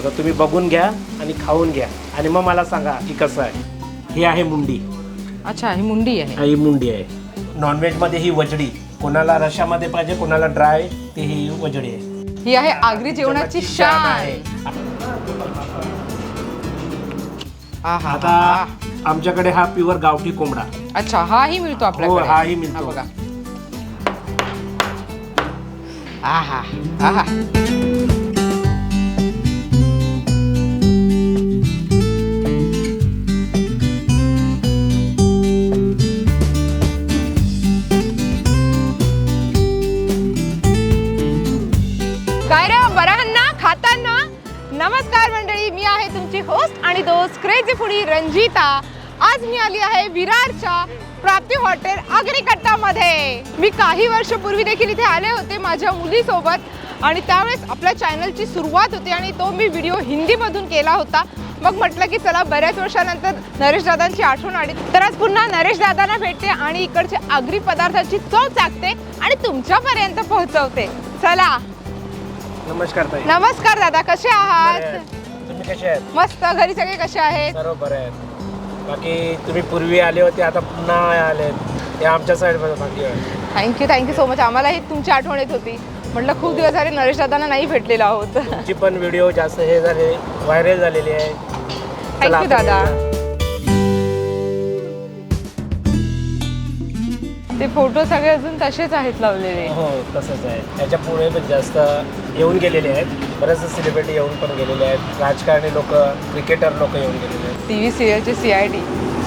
आता तुम्ही बघून घ्या आणि खाऊन घ्या. आणि मग मला सांगा की कसं आहे. ही आहे मुंडी. अच्छा ही मुंडी आहे. ही मुंडी आहे. नॉनव्हेजमध्ये ही वजडी. कोणाला रशामध्ये पाहिजे कोणाला ड्राय ती ही वजडी आहे. ही आहे आगरी जेवणाची शान. आहे. आहा, आता आहा. आमच्याकडे हा प्युअर गावठी कोंबडा. अच्छा हाही मिळतो आपल्याकडे. हो, हाही मिळतो. हा. बघा आहा आहा नमस्कार मंडळी मी आहे तुमची होस्ट आणि दोस्त क्रेझी फुडी रंजिता. आज मी आली आहे विरारच्या प्राप्ती हॉटेल आगरी मी काही वर्षपूर्वी देखील इथे आले होते माझ्या मुलीसोबत आणि त्यावेळेस आपल्या चॅनलची सुरुवात होती आणि तो मी व्हिडिओ हिंदीमधून केला होता. मग म्हटलं की चला बऱ्याच वर्षानंतर नरेश दादांची आठवण आली. तर आज पुन्हा नरेश दादांना भेटते आणि इकडच्या आगरी पदार्थाची चव चाकते आणि तुमच्यापर्यंत पोहोचवते. चला नमस्कार ताई. नमस्कार दादा कसे आहात. तुम्ही कसे आहेत? मस्त घरी सगळे कसे आहेत? सर्व बरे आहेत. बाकी तुम्ही पूर्वी आले होते आता पुन्हा आले हे आमच्या साईड बाकी आहे. थँक्यू थँक्यू सो मच आम्हालाही तुमची आठवण येत होती. म्हटलं खूप दिवस झाले नरेश दादांना नाही भेटलेलो आहोत. तुमची पण व्हिडिओ जास्त हे झाले व्हायरल झालेली आहे. चला थँक्यू दादा. ते फोटो सगळे अजून तसेच आहेत लावलेले. हो तसंच आहे त्याच्या पुढे पण जास्त येऊन गेलेले आहेत. बरेचसे सेलिब्रिटी येऊन पण गेलेले आहेत. राजकारणी लोक क्रिकेटर लोक येऊन गेलेले आहेत. T V सिरियलचे C I D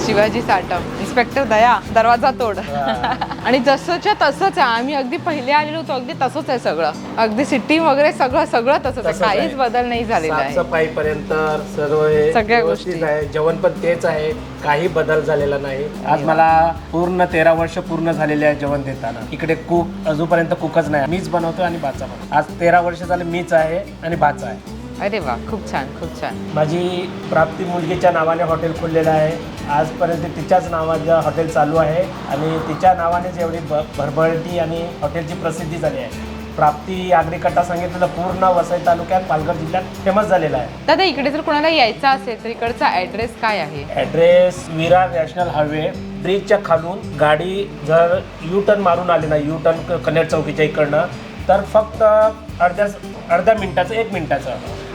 Shivaji Satam inspector Daya दरवाजा तोड. आणि जसंच्या तसंच आहे. आम्ही अगदी पहिले आलेलो होतो अगदी तसंच आहे सगळं. अगदी सिटी वगैरे सगळं सगळं तसंच आहे. तसंच आहे. काहीच बदल नाही झालेला आहे. साफसफाई पर्यंत सर्व हे सगळ्या व्यवस्थित गोष्टी. आहे. जेवण पण तेच आहे. काही बदल झालेला नाही. आज मला पूर्ण तेरा वर्ष पूर्ण झालेले आहे जेवण देताना. इकडे कुक अजूनपर्यंत कुकच नाही. मीच बनवतो आणि भाचा बनवतो आज तेरा वर्ष झाले मीच आहे आणि भाचा आहे. अरे वा खूप छान खूप छान. माझी प्राप्ती मुलगीच्या नावाने हॉटेल खोललेलं आहे. आजपर्यंत तिच्याच नावाचं हॉटेल चालू आहे आणि तिच्या नावानेच एवढी भ भरभरटी आणि हॉटेलची प्रसिद्धी झाली आहे. प्राप्ती आगरी कट्टा सांगितलं तर पूर्ण वसई तालुक्यात पालघर जिल्ह्यात फेमस झालेला आहे. दादा इकडे जर कोणाला यायचं असेल तर इकडचा ॲड्रेस काय आहे? ॲड्रेस विरार नॅशनल हायवे ब्रिजच्या खालून गाडी जर यू टर्न मारून आली ना यू टर्न कन्नड चौकीच्या इकडनं तर फक्त अर्ध्या अर्ध्या मिनिटाचं एक मिनिटाचं.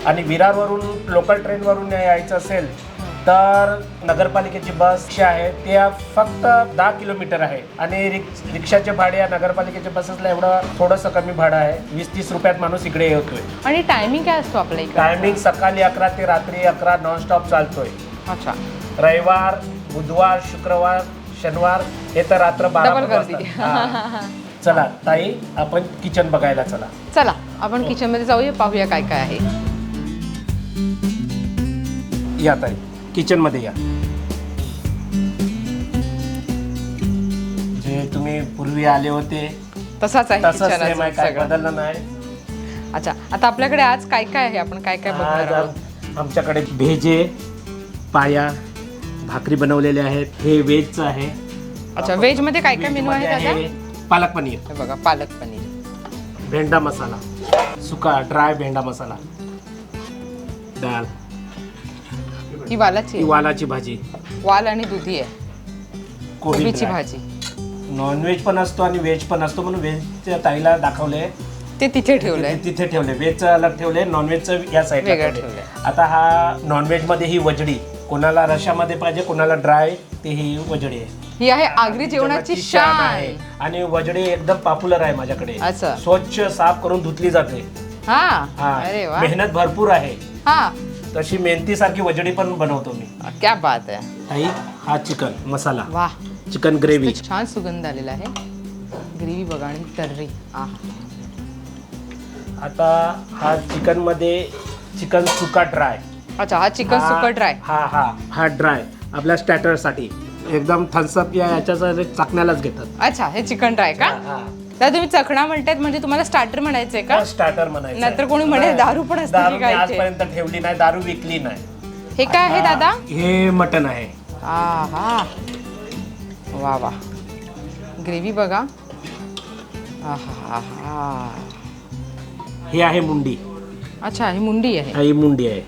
आणि विरारवरून लोकल ट्रेनवरून यायचं असेल तर नगरपालिकेची बस जी आहे त्या फक्त दहा किलोमीटर आहे. आणि रिक्ष रिक्षाचे भाडे या नगरपालिकेच्या बसेसला एवढं थोडंसं कमी भाडं आहे. वीस तीस रुपयात माणूस इकडे येतोय. आणि टायमिंग काय असतो आपल्या इकडे? टायमिंग सकाळी अकरा ते रात्री अकरा नॉनस्टॉप चालतोय. अच्छा. रविवार बुधवार शुक्रवार शनिवार हे तर रात्र बारा गर्दी. हा. चला ताई आपण किचन बघायला चला. चला आपण किचनमध्ये जाऊया पाहूया काय काय आहे. या ताई. किचनमध्ये या. जे तुम्ही पूर्वी आले होते तसाच आहे तसंच kitchen सेम आहे अजून काय सगळं. बदललं नाही. अच्छा आता आपल्याकडे आज काय काय आहे? आपण काय काय बघणार आज आहोत? आमच्याकडे भेजे पाया भाकरी बनवलेल्या आहेत. हे व्हेजचं आहे. अच्छा व्हेजमध्ये काय काय मेनू आहे दादा? पालक पनीर. हे बघा पालक पनीर. भेंडा मसाला. सुका ड्राय भेंडा मसाला. डाळ ही वालाची ही आहे. वालाची भाजी. वाल आणि दुधी आहे. कोबी कोबीची. भाजी. नॉनव्हेज पण असतो आणि व्हेज पण असतो म्हणून व्हेजच्या ताईला दाखवले ते तिथे ठेवलंय. तिथे ठेवले व्हेजचं अलग ठेवले नॉनव्हेजचं या साईडला वेगळं ठेवले. आता हा नॉनव्हेजमध्ये ही वजडी कोणाला रशामध्ये पाहिजे कोणाला ड्राय ती ही वजडी आहे. ही आहे आगरी जेवणाची शान आणि वजडी एकदम पॉप्युलर आहे माझ्याकडे. असं. स्वच्छ साफ करून धुतली जाते. हा. हा. अरे वा. मेहनत भरपूर आहे. हा. तशी मेहनतीसारखी वजडी पण बनवतो मी. क्या बात आहे ताई हा चिकन मसाला. वा चिकन ग्रेव्ही छान सुगंध आलेला आहे. ग्रेव्ही बघा आणि तर्री आ. आता हा चिकनमध्ये चिकन सुका ड्राय अच्छा हा चिकन हा- सुकट ड्राय हा हा. हा ड्राय आपल्या स्टॅटरसाठी. एकदम थन्सअप या याच्या चाकण्यालाच घेतात. अच्छा हे चिकन ड्राय का? तर तुम्ही चखणा म्हणतायत म्हणजे तुम्हाला स्टार्टर म्हणायचंय का? स्टार्टर म्हणायचं नाहीतर कोणी म्हणेल दारू पण असते दारू की मी काय ते? आजपर्यंत ठेवली नाही दारू विकली नाही. हे काय आहे दादा? हे मटन आहे. वा वा. ग्रेव्ही बघा. आहा. हे आहे मुंडी. अच्छा ही मुंडी आहे. ही मुंडी आहे.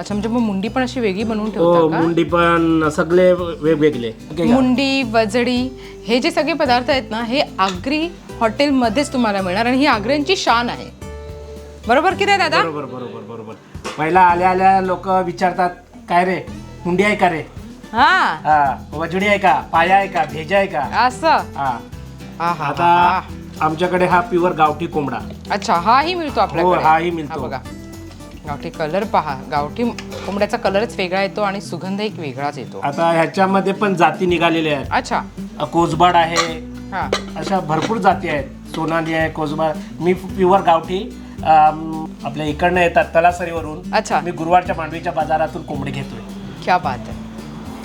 अच्छा म्हणजे मग मुंडी पण अशी वेगळी बनवून हो ठेवता का? मुंडी पण सगळे वेगवेगळे? मुंडी वजडी हे जे सगळे पदार्थ आहेत ना हे आगरी हॉटेलमध्येच तुम्हाला मिळणार आणि ही आग्र्यांची शान आहे. बरोबर की रे दादा? बरोबर बरोबर बरोबर. पहिला आल्या आल्या लोक विचारतात काय रे? मुंडी आहे का रे? हा. हा वजडी आहे का? पाया आहे का? भेजा आहे का? असं? हा. आहा, आता आहा. आमच्याकडे हा प्युअर गावठी कोंबडा. अच्छा हाही मिळतो आपल्याकडे. हो, हाही मिळतो. हा बघा. गावठी कलर पहा. गावठी कोंबड्याचा कलरच वेगळा येतो आणि सुगंध एक वेगळाच येतो. आता ह्याच्यामध्ये पण जाती निघालेल्या आहेत. अच्छा. अ, कोसबाड आहे. हा. अशा भरपूर जाती आहेत. सोनाली आहे कोसबाड मी प्युअर गावठी अम, आपल्या इकडनं येतात तलासरीवरून. अच्छा. मी गुरुवारच्या मांडवीच्या बाजारातून कोंबडी घेतोय. क्या बात आहे.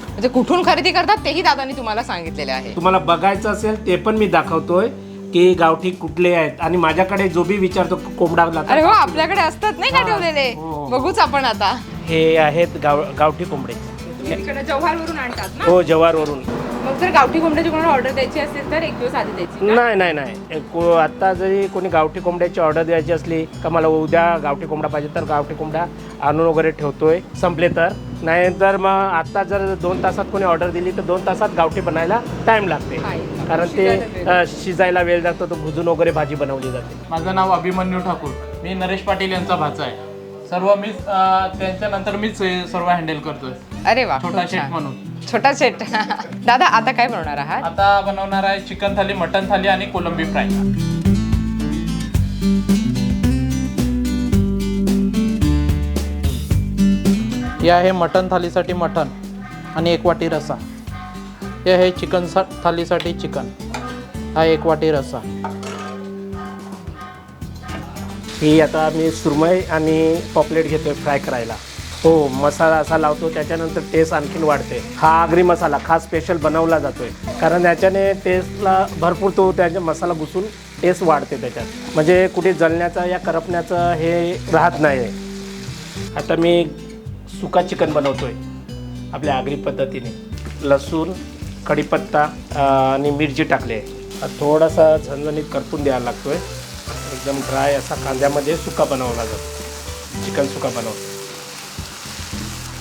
म्हणजे कुठून खरेदी करतात तेही दादानी तुम्हाला सांगितलेले आहे. तुम्हाला बघायचं असेल ते पण मी दाखवतोय. की गावठी कुठले आहेत? आणि माझ्याकडे जो बी विचारतो कोंबडा अरे हो आपल्याकडे असतात नाही का हा. ठेवलेले? हो. बघूच आपण आता. हे आहेत गाव गावठी कोंबडे. इकडे जव्हारवरून आणतात ना? हो जवारवरून मग जर गावठी कोंबड्याची कोणाला ऑर्डर द्यायची असेल तर एक दिवस आधी द्यायची का? नाही नाही नाही. को आता जरी कोणी गावठी कोंबड्याची ऑर्डर द्यायची असली का मला उद्या गावठी कोंबडा पाहिजे तर गावठी कोंबडा आणून वगैरे ठेवतोय. संपले तर. नाही तर मग आता जर दोन तासात कोणी ऑर्डर दिली तर दोन तासात गावठी बनायला टाइम लागते. Time. कारण ते शिजायला वेळ. अ, शिजायला वेळ लागतो तो भुजून वगैरे भाजी बनवली जाते. माझं नाव अभिमन्यू ठाकूर. मी नरेश पाटील यांचा भाचा आहे. सर्व मीच अं, त्यांच्यानंतर मीच हे सर्व हँडल करतोय. अरे वा खूप छोटा शेट छान. म्हणून. छोटा सेट दादा आता काय बनवणार आहात? आता बनवणार आहे चिकन थाली मटन थाली आणि कोलंबी फ्राय. हे आहे मटन थालीसाठी मटन आणि एक वाटी रसा. हे आहे चिकन सा थालीसाठी चिकन. हा एक वाटी रसा. ही आता मी सुरमई आणि पॉपलेट घेतोय फ्राय करायला. हो मसाला असा लावतो त्याच्यानंतर टेस्ट आणखीन वाढते. हा आगरी मसाला खास स्पेशल बनवला जातोय. कारण याच्याने टेस्टला भरपूर तो त्याच्या मसाला घुसून टेस्ट वाढते त्याच्यात. म्हणजे कुठे जळण्याचं या करपण्याचं हे राहत नाही आता मी सुका चिकन बनवतो आहे आपल्या आगरी पद्धतीने. लसूण कढीपत्ता आणि मिरची टाकली आहे. थोडासा झणझणीत करपून द्यायला लागतो आहे एकदम ड्राय असा कांद्यामध्ये सुका बनवला जातो. चिकन सुका बनवतो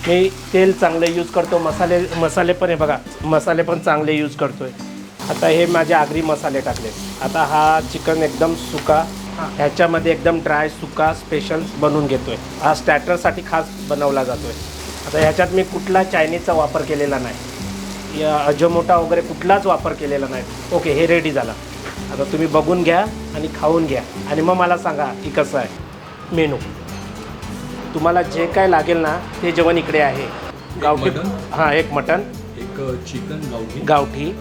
मी तेल चांगलं यूज करतो. मसाले मसाले पण आहे बघा मसाले पण चांगले यूज करतो आहे आता हे माझे आगरी मसाले टाकले. आता हा चिकन एकदम सुका ह्याच्यामध्ये एकदम ड्राय सुका स्पेशल बनवून घेतोय. हा स्टॅटरसाठी खास बनवला जातोय. आता ह्याच्यात मी कुठला चायनीजचा वापर केलेला नाही. या अजोमोटा वगैरे कुठलाच वापर केलेला नाही. ओके हे रेडी झाला. आता तुम्ही बघून घ्या आणि खाऊन घ्या. आणि मग मला सांगा की कसं आहे. मेनू. तुम्हाला जे काय लागेल ना ते जेवण इकडे आहे. गावठी? हां एक मटन एक चिकन गावठी. गावठी.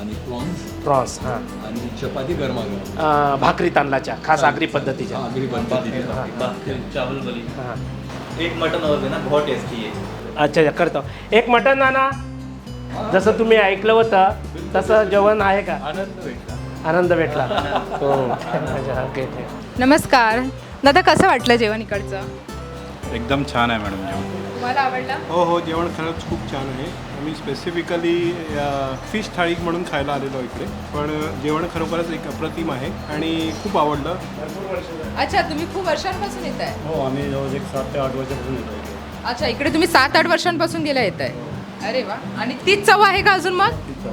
आणि प्रॉन्स प्रॉन्स हां. आणि चपाती गरमागरम. अं, भाकरी तांदळाच्या खास आगरी पद्धतीच्या. आगरी बनते चावल वाली हां. एक मटन और देना बहुत टेस्टी है अच्छा अच्छा करतो. एक मटन नाना जसं तुम्ही ऐकलं होतं तसं जेवण आहे का? आनंद भेटला. आनंद भेटला. हो. अच्छा ओके ओके. नमस्कार. दादा कसं वाटलं जेवण इकडचं? एकदम छान आहे मॅडम जेवण. तुम्हाला आवडलं? हो हो जेवण खरंच खूप छान आहे. आम्ही स्पेसिफिकली फिश थाळी म्हणून खायला आलेलो इकडे. पण जेवण खरोखरच एक अप्रतिम आहे आणि खूप आवडलं. अच्छा तुम्ही खूप वर्षांपासून येत आहे? हो आम्ही जवळ एक सात ते आठ वर्षापासून येतो अच्छा इकडे तुम्ही सात आठ वर्षांपासून गेला येत आहे. अरे वा. आणि तीच चव आहे का अजून मग?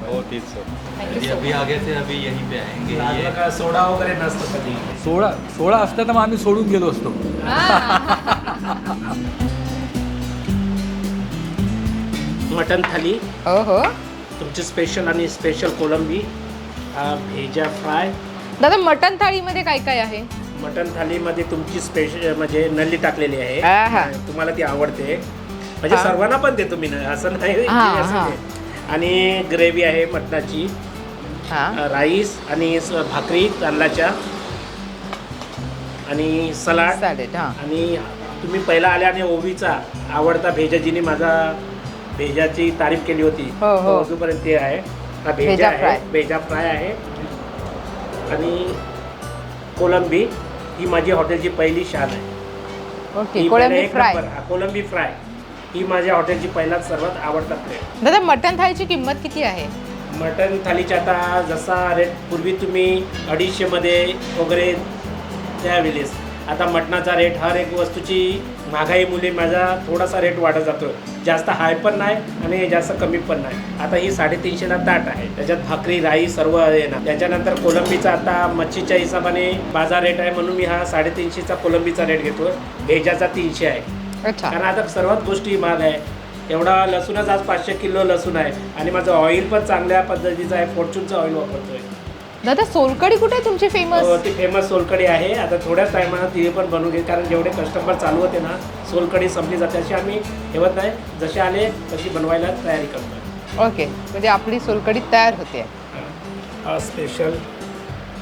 हो तीच सर ये अभी आगे से अभी यहीं पे आएंगे ये सोडा वगैरे नसतं कधी. सोळा सोळा असता तर मग आम्ही सोडून गेलो असतो. मटन थाली हो हो. तुमची स्पेशल आणि स्पेशल कोलंबी हा भेजा फ्राय. दादा मटन थाळीमध्ये काय काय आहे? मटन थालीमध्ये तुमची स्पेशल म्हणजे नल्ली टाकलेली आहे. आहा. तुम्हाला ती आवडते. म्हणजे हा. सर्वांना पण देतो मी ना असं नाही की हा, असं हा. नाही. आणि ग्रेव्ही आहे मटणाची. हा. राईस आणि स- भाकरी तांदळाच्या. आणि सलाड. चालेल हा. आणि तुम्ही पहिला आल्या आणि ओवीचा आवडता भेजाजीने माझा भेजाची तारीफ केली होती. हो, हो. तो अजूनपर्यंत ते आहे. हा भेजा भेजा आहे. भेजा फ्राय आहे. आणि कोलंबी ही माझी हॉटेलची पहिली शान आहे. ओके ही कोळंबी पहिला एक फ्राय. नंबर. हा, कोलंबी फ्राय. ही माझ्या हॉटेलची पहिलाच सर्वात आवडता प्लेट दादा मटन थाळीची किंमत किती आहे? मटन थालीच्या आता जसा रेट पूर्वी तुम्ही अडीचशेमध्ये वगैरे त्यावेळेस. आता मटणाचा रेट हर एक वस्तूची महागाई मुले माझा थोडासा रेट वाढत जातो जास्त हाय पण नाही आणि जास्त कमी पण नाही. आता ही साडेतीनशेला ताट आहे. त्याच्यात भाकरी राई सर्व येणार. त्याच्यानंतर कोलंबीचा आता मच्छीच्या हिशोबाने बाजार रेट आहे म्हणून मी हा साडेतीनशेचा कोलंबीचा रेट घेतो भेजाचा तीनशे आहे. कारण आता सर्वात गोष्टी महाग आहे. एवढा लसूणच आज पाचशे किलो लसूण आहे. आणि माझं ऑइल पण चांगल्या पद्धतीचं आहे. फॉर्च्यूनचं ऑइल वापरतोय. दादा सोलकडी कुठे आहे तुमची फेमस हो, ती फेमस सोलकडी आहे. आता थोड्याच टायमात ती पण बनवून घेईल कारण जेवढे कस्टमर चालू होते ना सोलकडी संपली जाते अशी आम्ही ठेवत नाही. जसे आले तशी बनवायला तयारी करतो ओके म्हणजे आपली सोलकडी तयार होते. हा स्पेशल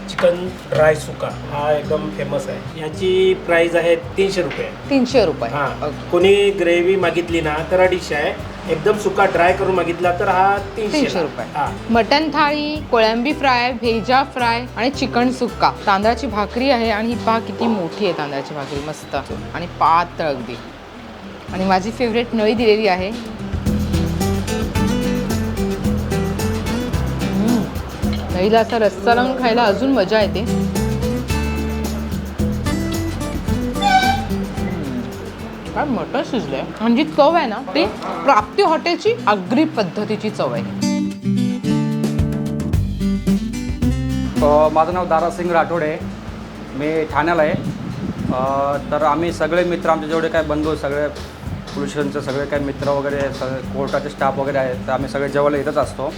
चिकन ड्राय सुका हा एकदम फेमस आहे. याची प्राइस आहे तीनशे रुपये. तीनशे रुपये. हां. ओके. कोणी ग्रेव्ही मागितली ना तर अडीचशे आहे. एकदम सुका ड्राय करून मागितला तर हा तीनशे तीनशे रुपये. हां. मटन थाळी कोळंबी फ्राय भेजा फ्राय आणि चिकन सुक्का. तांदळाची भाकरी आहे आणि ही पहा किती मोठी आहे तांदळाची भाकरी मस्त. आणि पातळ अगदी. आणि माझी फेवरेट नळी दिलेली आहे. दहीला असा रस्सा लावून खायला अजून मजा येते. काय मटण शिजलंय? म्हणजे चव आहे ना ती प्राप्ती हॉटेलची आगरी पद्धतीची चव आहे. अ, माझं नाव दारासिंग राठोड आहे. मी ठाण्याला आहे. अ, तर आम्ही सगळे मित्र आमचे जेवढे काय बंधू सगळे पोलीस सगळे काय मित्र वगैरे सगळे कोर्टाचे स्टाफ वगैरे आहेत तर आम्ही सगळे जेवायला येतच असतो.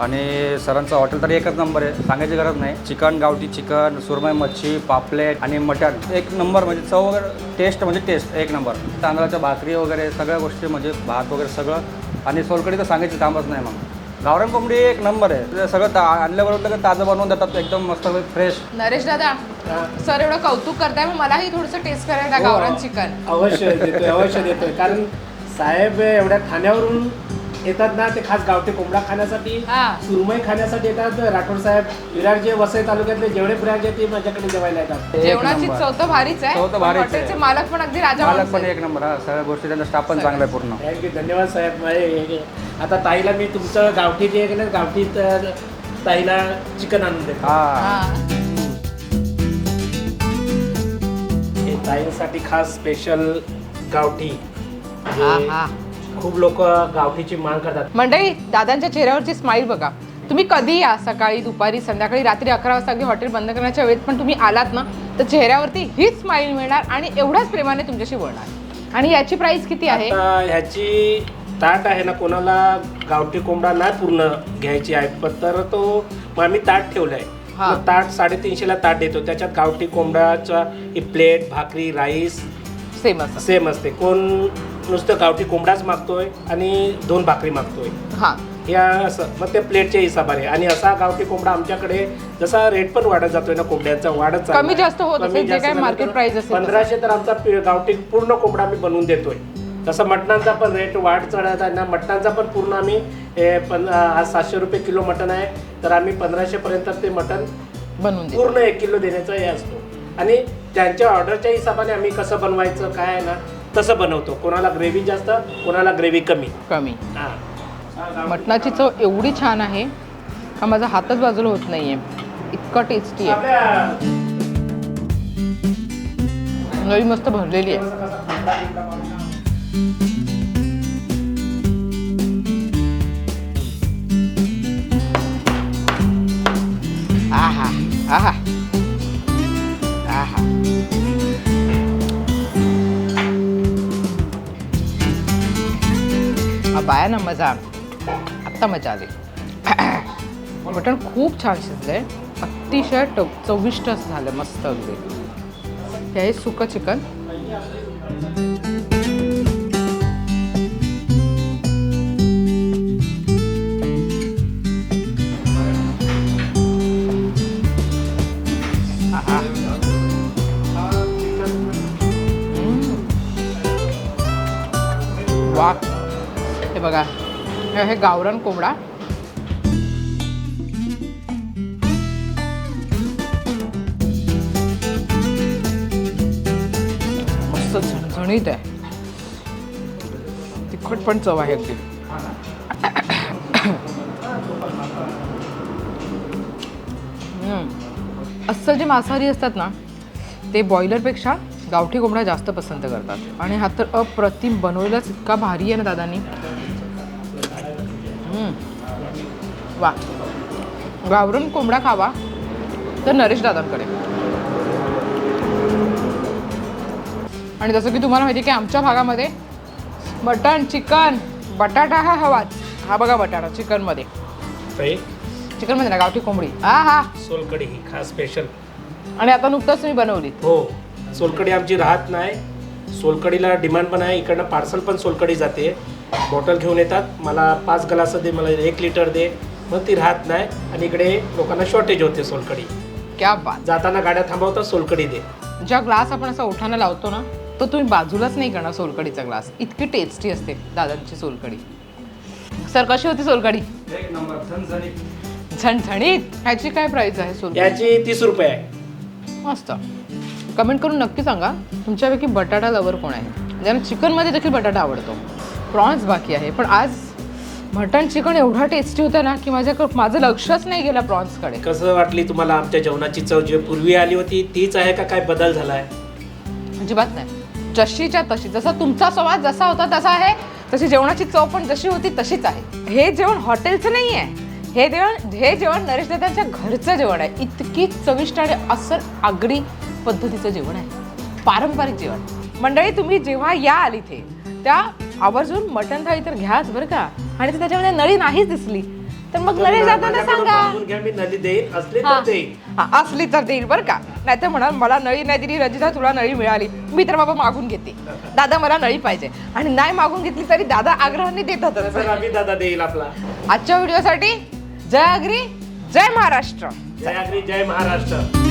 आणि सरांचं हॉटेल तर एकच नंबर आहे सांगायची गरज नाही. चिकन गावठी चिकन सुरमई मच्छी पापलेट आणि मटण. एक नंबर म्हणजे चव वगैरे टेस्ट म्हणजे टेस्ट एक नंबर. तांदळाच्या भाकरी वगैरे सगळ्या गोष्टी म्हणजे भात वगैरे सगळं. आणि सोलकडी तर सांगायची कामच नाही मग. गावरान कोंबडी एक नंबर आहे. ते सगळं ता आणल्याबरोबर लगेच ताजं बनवून देतात एकदम मस्त फ्रेश नरेश दादा सर एवढं कौतुक करताय मग मलाही थोडंसं टेस्ट करायला हो. गावरान चिकन. अवश्य देतोय अवश्य देतोय. कारण साहेब एवढ्या ठाण्यावरून येतात ना ते खास गावठी कोंबडा खाण्यासाठी हा. सुरमई खाण्यासाठी येतात राठोड साहेब विरार जे वसई तालुक्यातले जेवढे ब्रँच आहेत ते माझ्याकडे जेवायला येतात एक जेवणाची नंबर. चव तर भारीच आहे चव तर पण भारीच आहे. मालक पण अगदी राजा मालक माणूस पण आहेत. एक नंबर हा सगळ्या गोष्टी त्यांचा स्टाफ पण चांगला आहे पूर्ण थँक्यू धन्यवाद साहेब माझे हे- हे- आता ताईला मी तुमचं गावठी जे आहे ना गावठी त- ताईला चिकन आणून देतो हा हा. हे ताईंसाठी खास स्पेशल गावठी जे आहा. खूप लोक गावठीची मांग करतात. मंडळी दादांच्या चेहऱ्यावरची स्माईल बघा. तुम्ही कधी या सकाळी दुपारी संध्याकाळी रात्री अकरा वाजता अगदी हॉटेल बंद करण्याच्या वेळेत पण तुम्ही आलात ना तर चेहऱ्यावरती हीच स्माईल मिळणार आणि एवढ्याच प्रेमाने तुमच्याशी बोलणार. आणि याची प्राइस किती आहे? आता ह्याची ताट आहे ना कोणाला गावठी कोंबडा नाही पूर्ण घ्यायची आहे पण तर तो मग आम्ही ताट ठेवलाय. हा. मग ताट साडेतीनशेला ताट देतो. त्याच्यात गावठी कोंबड्याचा ही प्लेट भाकरी राईस सेम असं सेम असते. कोण नुसतं गावठी कोंबडाच मागतोय आणि दोन भाकरी मागतोय. हा. या असं मग ते प्लेटच्या हिसाबाने. आणि असा गावठी कोंबडा आमच्याकडे जसा रेट पण वाढत जातोय ना कोंबड्यांचा वाढत. कमी जास्त होत कमी असेल, जे जास्त काही झालं market तर price असेल तसं. पंधराशे तर आमचा पि- गावठी पूर्ण कोंबडा आम्ही बनवून देतोय. तसं मटणांचा पण रेट वाढ चढत आहे ना मटणांचा पण पूर्ण आम्ही हे पण आज सातशे रुपये किलो मटण आहे तर आम्ही पंधराशे पर्यंत ते मटण बनवून दे पूर्ण एक किलो देण्याचा हे असतो. आणि त्यांच्या ऑर्डरच्या हिशोबाने आम्ही कसं बनवायचं काय आहे ना तसं बनवतो. कोणाला ग्रेव्ही जास्त कोणाला ग्रेव्ही कमी. कमी. हां. मटणाची चव एवढी छान आहे का माझा हातच बाजूला होत नाहीये. इतकं टेस्टी आहे. नळी मस्त भरलेली आहे. आहा आहा. आहा. बाया ना मजा. आत्ता मजा आली मटण खूप छान शिजलंय. अतिशय ट चविष्ट असं झालं मस्त अगदी. हे सुकं चिकन. हे आहे कोंबडा. मस्त झणझणीत आहे. तिखट पण चव आहे अगदी. असं अस्सल जे मांसाहारी असतात ना ते बॉयलरपेक्षा गावठी कोंबडा जास्त पसंत करतात. आणि हा तर अप्रतिम बनवलेलाच इतका भारी आहे ना दादानी. वा. गावरण कोंबडा खावा तर नरेश दादांकडे. आणि जसं की तुम्हाला माहिती की आमच्या भागामध्ये मटण चिकन बटाटा हा हवाच हा बघा बटाटा चिकनमध्ये. चिकनमध्ये ना गावठी कोंबडी. हा हा सोलकडी ही खास स्पेशल आणि आता नुकतंच तुम्ही बनवली. हो. सोलकडी आमची राहत नाही. सोलकडीला डिमांड पण आहे. इकडनं पार्सल पण सोलकडी जाते. बॉटल घेऊन येतात. मला पाच ग्लास दे मला एक लिटर दे. मग ती राहत नाही आणि इकडे लोकांना शॉर्टेज होते सोलकडी क्या बात. जाताना गाड्या थांबवतात सोलकडी दे. ज्या ग्लास आपण असा ओठाने लावतो ना तो तुम्ही बाजूलाच नाही करणार सोलकडीचा ग्लास. इतकी टेस्टी असते दादांची सोलकडी सर कशी होती सोलकडी एक नंबर झणझणीत. झणझणीत? ह्याची काय प्राइस आहे सोलकडी याची तीस रुपये आहे. मस्त. कमेंट करून नक्की सांगा तुमच्यापैकी बटाटा लवर कोण आहे? ज्यांना चिकनमध्ये देखील बटाटा आवडतो. प्रॉन्स बाकी आहे. पण आज मटण चिकन एवढा टेस्टी होतं ना की माझ्या माझं लक्षच नाही गेलं प्रॉन्सकडे. कसं वाटली तुम्हाला आमच्या जेवणाची चव? जी पूर्वी आली होती तीच आहे का काय बदल झालाय? अजिबात नाही. जशीच्या तशी जसा तुमचा संवाद जसा होता तसा आहे तशी जेवणाची चव पण जशी होती तशीच आहे. हे जेवण हॉटेलचं नाही आहे. हे जेवण हे जेवण नरेश दादांच्या घरचं जेवण आहे. इतकी चविष्ट आणि असर आगरी पद्धतीचं जेवण आहे. पारंपरिक जेवण. मंडळी तुम्ही जेव्हा या आली इथे त्या आवर्जून मटण थाळी तर घ्याच बरं का. आणि ती त्याच्यामध्ये नळी नाहीच दिसली. तर मग दादांना माझ्याकडून सांगा. मागून घ्या मी नली देईन असले. तर देईन. हा, असली तर देईल बरं का. नाही तर म्हणाल मला नळी नाही दिली रजिता तुला नळी मिळाली. मी तर बाबा मागून घेते. दादा मला नळी पाहिजे. आणि नाही मागून घेतली तरी दादा आग्रहाने दादा देईल आपला. आजच्या व्हिडिओसाठी जय आगरी जय महाराष्ट्र. जय आगरी जय महाराष्ट्र.